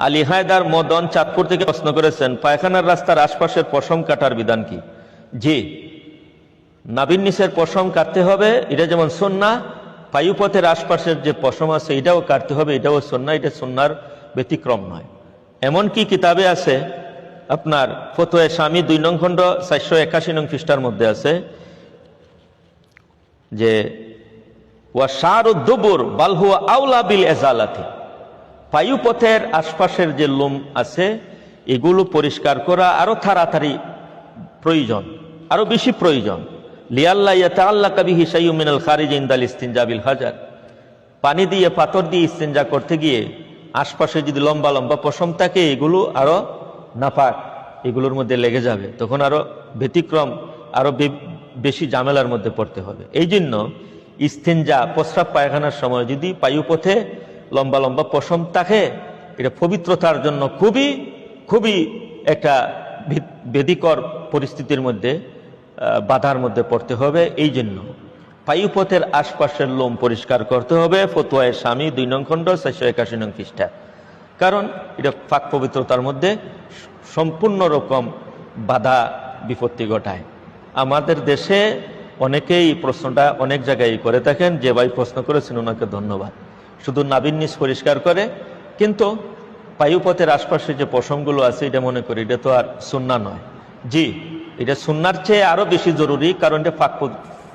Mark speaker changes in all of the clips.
Speaker 1: আলী হায়দার মদন চাঁদপুর থেকে প্রশ্ন করেছেন, পায়খানার রাস্তার আশপাশের পশম কাটার বিধান কি? জি। নাবিন নিচের পশম কাটতে হবে, এটা যেমন সন্না পায়ুপথের আশপাশের যে পশম আছে এটাও কাটতে হবে, এটাও সন্না এটা সন্ন্যার ব্যতিক্রম নয়। এমন কি কিতাবে আছে? আপনার ফতোয়ে স্বামী দুই নং খণ্ড চারশো একাশি নং খ্রিস্টার মধ্যে আছে যে, ওয়া দুবুর বালহুয়া আউলা বিল এজালাতি। পায়ুপথের আশপাশের যে লোম আছে, এগুলো পরিষ্কার করা আরও তাড়াতাড়ি প্রয়োজন, আরও বেশি প্রয়োজন। লিয়াল্লাহ ইয়াতা আল্লাহ কাবি হিসাইউ মিনাল খারিজ ইন্দাল ইস্তিনজাবিল হাজার। পানি দিয়ে, পাথর দিয়ে ইস্তেঞ্জা করতে গিয়ে আশপাশে যদি লম্বা লম্বা পশম থাকে, এগুলো আরও নাপাক, এগুলোর মধ্যে লেগে যাবে। তখন আরও ব্যতিক্রম, আরও বে- বেশি ঝামেলার মধ্যে পড়তে হবে। এই জন্য ইস্তেঞ্জা প্রস্রাব পায়খানার সময় যদি পায়ুপথে লম্বা লম্বা পশম থাকে এটা পবিত্রতার জন্য খুবই খুবই একটা বেদিকর পরিস্থিতির মধ্যে বাধার মধ্যে পড়তে হবে এই জন্য পায়ুপথের আশপাশের লোম পরিষ্কার করতে হবে, ফতুয়ায় স্বামী, দুই নং খণ্ড, চারশো একাশি নং খ্রিস্টা কারণ এটা ফাঁক পবিত্রতার মধ্যে সম্পূর্ণ রকম বাধা, বিপত্তি ঘটায়। আমাদের দেশে অনেকেই প্রশ্নটা অনেক জায়গায় করে থাকেন, যে ভাই প্রশ্ন করেছেন, ওনাকে ধন্যবাদ। শুধু নিচ পরিষ্কার করে, কিন্তু পায়ুপথের আশপাশে যে পশমগুলো আছে, এটা মনে করি, এটা তো আর সুন্না নয়। জি, এটা সুন্নার চেয়ে আরও বেশি জরুরি, কারণ এটা ফাঁক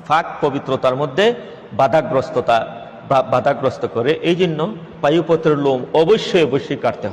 Speaker 1: ফাঁক পবিত্রতার মধ্যে বাধাগ্রস্ততা বাধাগ্রস্ত করে। এই জন্য পায়ুপথের লোম অবশ্যই অবশ্যই কাটতে হবে।